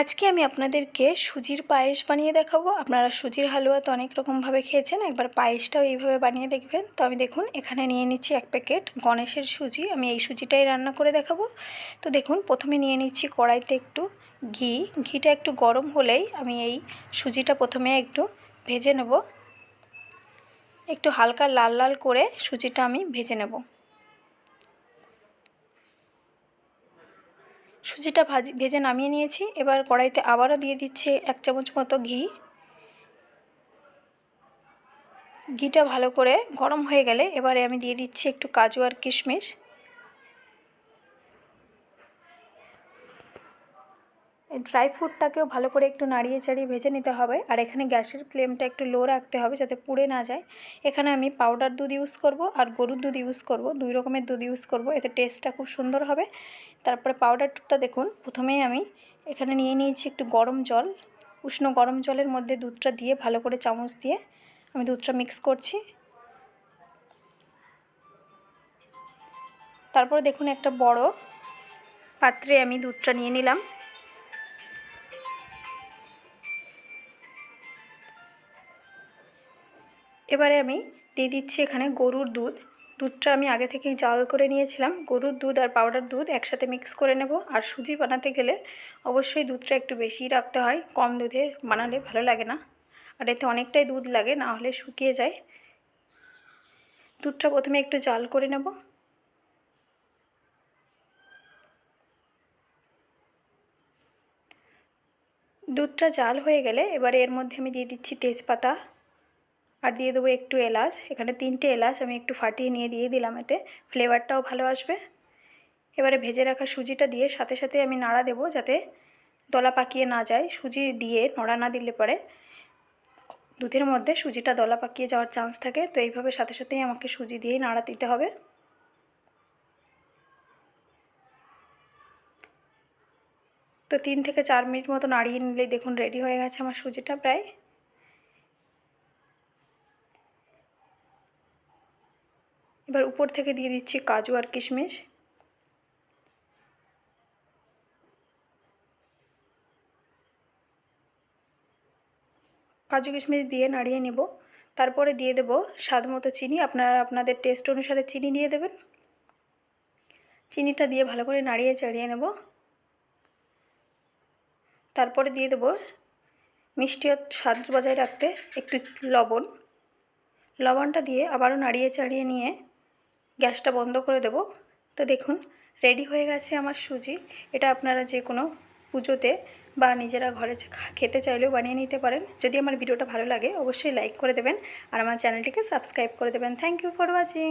আজকে আমি আপনাদেরকে সুজির পায়েস বানিয়ে দেখাবো। আপনারা সুজির হালুয়া তো অনেক রকমভাবে খেয়েছেন, একবার পায়েসটাও এইভাবে বানিয়ে দেখবেন। তো আমি দেখুন, এখানে নিয়ে নিচ্ছি এক প্যাকেট গণেশের সুজি। আমি এই সুজিটাই রান্না করে দেখাবো। তো দেখুন, প্রথমে নিয়ে নিচ্ছি কড়াইতে একটু ঘি। ঘিটা একটু গরম হলেই আমি এই সুজিটা প্রথমে একটু ভেজে নেব। একটু হালকা লাল লাল করে সুজিটা আমি ভেজে নেব। সুজিটা ভাজি, ভেজে নামিয়ে নিয়েছি। এবার কড়াইতে আবারও দিয়ে দিচ্ছে এক চামচ মতো ঘি। ঘিটা ভালো করে গরম হয়ে গেলে এবারে আমি দিয়ে দিচ্ছি একটু কাজু আর কিশমিশ। ড্রাই ফ্রুটটাকেও ভালো করে একটু নাড়িয়ে চাড়িয়ে ভেজে নিতে হবে। আর এখানে গ্যাসের ফ্লেমটা একটু লো রাখতে হবে যাতে পুড়ে না যায়। এখানে আমি পাউডার দুধ ইউজ করব আর গরুর দুধ ইউজ করব। দুই রকমের দুধ ইউজ করব, এতে টেস্টটা খুব সুন্দর হবে। তারপরে পাউডার দুধটা দেখুন, প্রথমেই আমি এখানে নিয়ে নিয়েছি একটু গরম জল। উষ্ণ গরম জলের মধ্যে দুধটা দিয়ে ভালো করে চামচ দিয়ে আমি দুধটা মিক্স করছি। তারপরে দেখুন একটা বড় পাত্রে আমি দুধটা নিয়ে নিলাম। এবারে আমি দিয়ে দিচ্ছি এখানে গরুর দুধ। দুধটা আমি আগে থেকেই জাল করে নিয়েছিলাম। গরুর দুধ আর পাউডার দুধ একসাথে মিক্স করে নেব। আর সুজি বানাতে গেলে অবশ্যই দুধটা একটু বেশিই রাখতে হয়। কম দুধে বানালে ভালো লাগে না। আর এতে অনেকটাই দুধ লাগে, না হলে শুকিয়ে যায়। দুধটা প্রথমে একটু জাল করে নেব। দুধটা জাল হয়ে গেলে এবারে এর মধ্যে আমি দিয়ে দিচ্ছি তেজপাতা। আর দিয়ে দেবো একটু এলাচ। এখানে তিনটে এলাচ আমি একটু ফাটিয়ে নিয়ে দিয়ে দিলাম এতে। ফ্লেভারটাও ভালো আসবে। এবারে ভেজে রাখা সুজিটা দিয়ে সাথে সাথে আমি নাড়া দেবো যাতে দলা পাকিয়ে না যায়। সুজি দিয়ে নড়া না দিলে পরে দুধের মধ্যে সুজিটা দলা পাকিয়ে যাওয়ার চান্স থাকে। তো এইভাবে সাথে সাথেই আমাকে সুজি দিয়েই নাড়া দিতে হবে। তো তিন থেকে চার মিনিট মতো নাড়িয়ে নিলেই দেখুন রেডি হয়ে গেছে আমার সুজিটা প্রায়। এবার উপর থেকে দিয়ে দিচ্ছি কাজু আর কিশমিশ। কাজু কিশমিশ দিয়ে নাড়িয়ে নেব। তারপরে দিয়ে দেব স্বাদ মতো চিনি। আপনারা আপনাদের টেস্ট অনুসারে চিনি দিয়ে দেবেন। চিনিটা দিয়ে ভালো করে নাড়িয়ে চাড়িয়ে নেব। তারপরে দিয়ে দেব মিষ্টি স্বাদ বজায় রাখতে একটু লবণ। লবণটা দিয়ে আবারও নাড়িয়ে চাড়িয়ে নিয়ে গ্যাসটা বন্ধ করে দেব। তো দেখুন, রেডি হয়ে গেছে আমার সুজি। এটা আপনারা যে কোনো পুজোতে বা নিজেরা ঘরে খেতে চাইলেও বানিয়ে নিতে পারেন। যদি আমার ভিডিওটা ভালো লাগে, অবশ্যই লাইক করে দেবেন। আর আমার চ্যানেলটিকে সাবস্ক্রাইব করে দেবেন। Thank you for watching